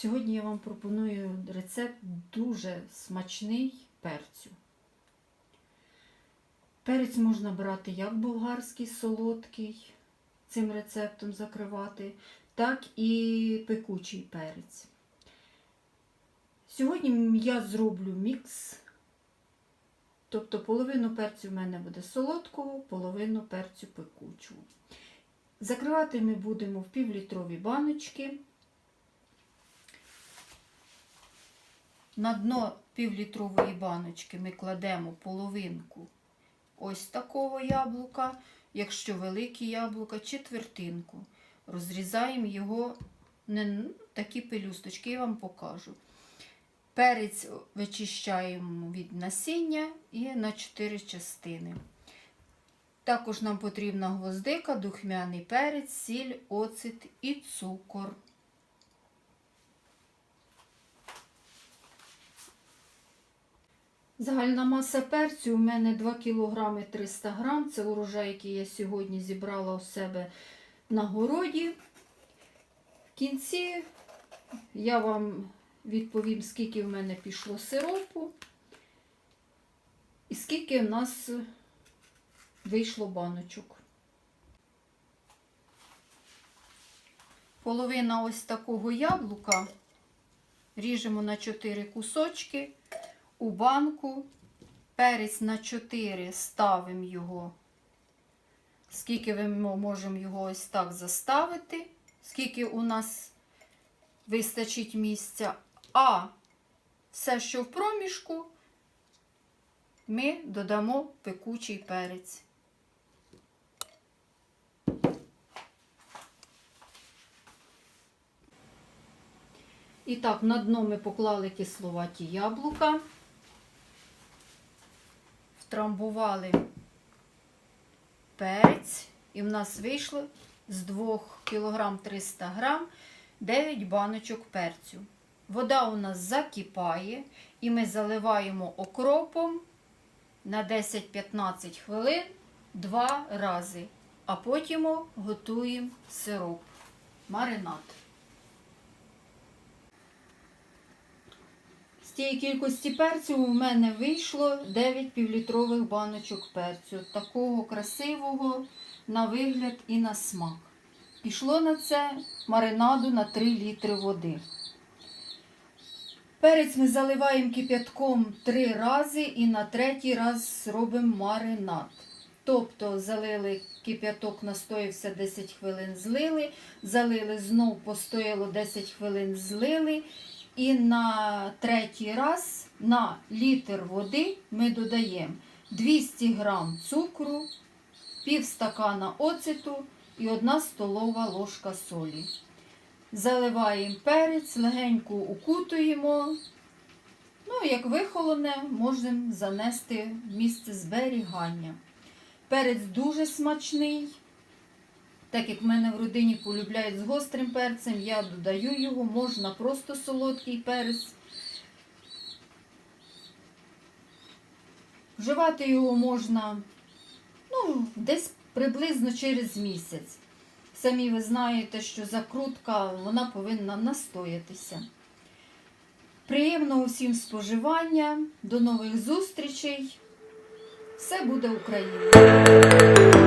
Сьогодні я вам пропоную рецепт дуже смачний перцю. Перець можна брати як болгарський солодкий, цим рецептом закривати, так і пекучий перець. Сьогодні я зроблю мікс. Тобто половину перцю в мене буде солодкого, половину перцю пекучого. Закривати ми будемо в півлітрові баночки. На дно півлітрової баночки ми кладемо половинку ось такого яблука, якщо великі яблука, четвертинку. Розрізаємо його не такі пелюсточки, я вам покажу. Перець вичищаємо від насіння і на 4 частини. Також нам потрібна гвоздика, духмяний перець, сіль, оцет і цукор. Загальна маса перцю у мене 2 кг 300 г. Це урожай, який я сьогодні зібрала у себе на городі. В кінці я вам відповім, скільки в мене пішло сиропу і скільки в нас вийшло баночок. Половина ось такого яблука ріжемо на 4 кусочки у банку. Перець на 4 ставимо його, скільки ми можемо його ось так заставити, скільки у нас вистачить місця. А все, що в проміжку, ми додамо пекучий перець. І так, на дно ми поклали кисловаті яблука, втрамбували перець, і в нас вийшло з 2 кг 300 г 9 баночок перцю. Вода у нас закипає, і ми заливаємо окропом на 10-15 хвилин два рази, а потім готуємо сироп, маринад. Тієї кількості перцю у мене вийшло 9 півлітрових баночок перцю. Такого красивого на вигляд і на смак. Пішло на це маринаду на 3 літри води. Перець ми заливаємо кип'ятком 3 рази і на третій раз робимо маринад. Тобто залили кип'яток, настоявся 10 хвилин, злили, залили знов постояло 10 хвилин, злили. І на третій раз на літр води ми додаємо 200 грам цукру, пів стакана оцету і 1 столова ложка солі. Заливаємо перець, легенько укутуємо. Ну, як вихолоне, можемо занести в місце зберігання. Перець дуже смачний. Так як в мене в родині полюбляють з гострим перцем, я додаю його, можна просто солодкий перець. Вживати його можна ну, десь приблизно через місяць. Самі ви знаєте, що закрутка вона повинна настоятися. Приємного усім споживання, до нових зустрічей! Все буде Україна!